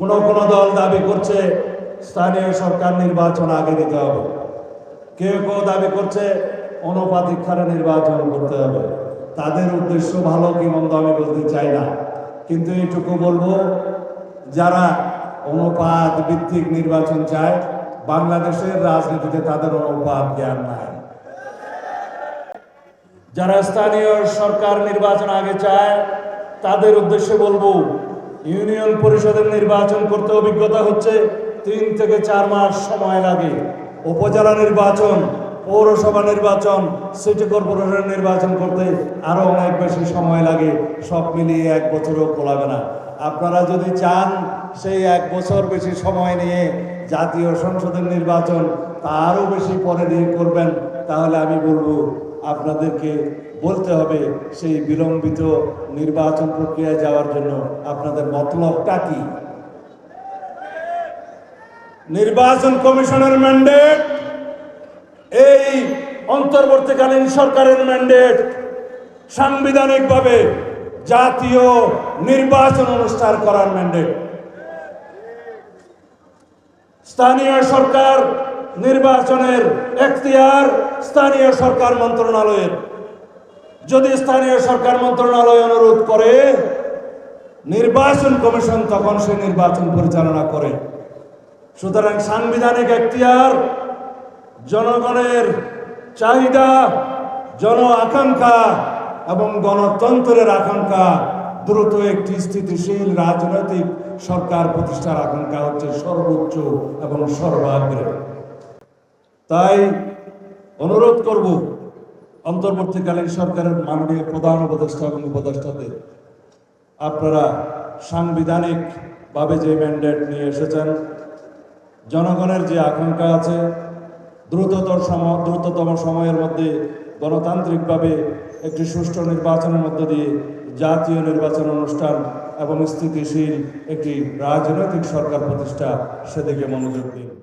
কোন কোন দল দাবি করছে স্থানীয় সরকার নির্বাচন আগে দিতে হবে। কেউ কেউ দাবি করছে অনুপাতিক হারে নির্বাচন করতে হবে। তাদের উদ্দেশ্য ভালো কি মন্দ আমি বলতে চাই না। কিন্তু এইটুকু বলব, যারা অনুপাত ভিত্তিক নির্বাচন চায়, বাংলাদেশের রাজনীতিতে তাদের অনুপাত জ্ঞান নাই। যারা স্থানীয় সরকার নির্বাচন আগে চায়, তাদের উদ্দেশ্যে বলব ইউনিয়ন পরিষদের নির্বাচন করতে অভিজ্ঞতা হচ্ছে তিন থেকে চার মাস সময় লাগে। উপজেলা নির্বাচন, পৌরসভা নির্বাচন, সিটি কর্পোরেশন নির্বাচন করতে আরও অনেক বেশি সময় লাগে। সব মিলিয়ে এক বছরও কোলাবে না। আপনারা যদি চান সেই এক বছর বেশি সময় নিয়ে জাতীয় সংসদের নির্বাচন, তারও বেশি পরে দিয়ে করবেন। তাহলে আমি বলব, আপনাদেরকে বলতে হবে সেই বিলম্বিত নির্বাচন প্রক্রিয়ায় যাওয়ার জন্য আপনাদের মতলবটা কি? নির্বাচন কমিশনের ম্যান্ডেট এই অন্তর্বর্তীকালীন সরকারের ম্যান্ডেট সাংবিধানিকভাবে জাতীয় নির্বাচন অনুষ্ঠান করার ম্যান্ডেট স্থানীয় সরকার নির্বাচনের এখতিয়ার স্থানীয় সরকার মন্ত্রণালয়ের। যদি স্থানীয় সরকার মন্ত্রণালয় অনুরোধ করে, নির্বাচন কমিশন তখন সে নির্বাচন পরিচালনা করে। সুতরাং সাংবিধানিক এখতিয়ার, জনগণের চাহিদা, জন আকাঙ্ক্ষা এবং গণতন্ত্রের আকাঙ্ক্ষা দ্রুত একটি স্থিতিশীল রাজনৈতিক সরকার প্রতিষ্ঠার আকাঙ্ক্ষা হচ্ছে সর্বোচ্চ এবং সর্বাগ্রে। তাই অনুরোধ করব অন্তর্বর্তীকালীন সরকারের মাননীয় প্রধান উপদেষ্টা এবং উপদেষ্টাদের, আপনারা সাংবিধানিক ভাবে যে ম্যান্ডেট নিয়ে এসেছেন, জনগণের যে আকাঙ্ক্ষা আছে, দ্রুততর সম, দ্রুততম সময়ের মধ্যে গণতান্ত্রিকভাবে একটি সুষ্ঠু নির্বাচনের মধ্য দিয়ে জাতীয় নির্বাচন অনুষ্ঠান এবং স্থিতিশীল একটি রাজনৈতিক সরকার প্রতিষ্ঠা সেদিকে মনোযোগ দিন।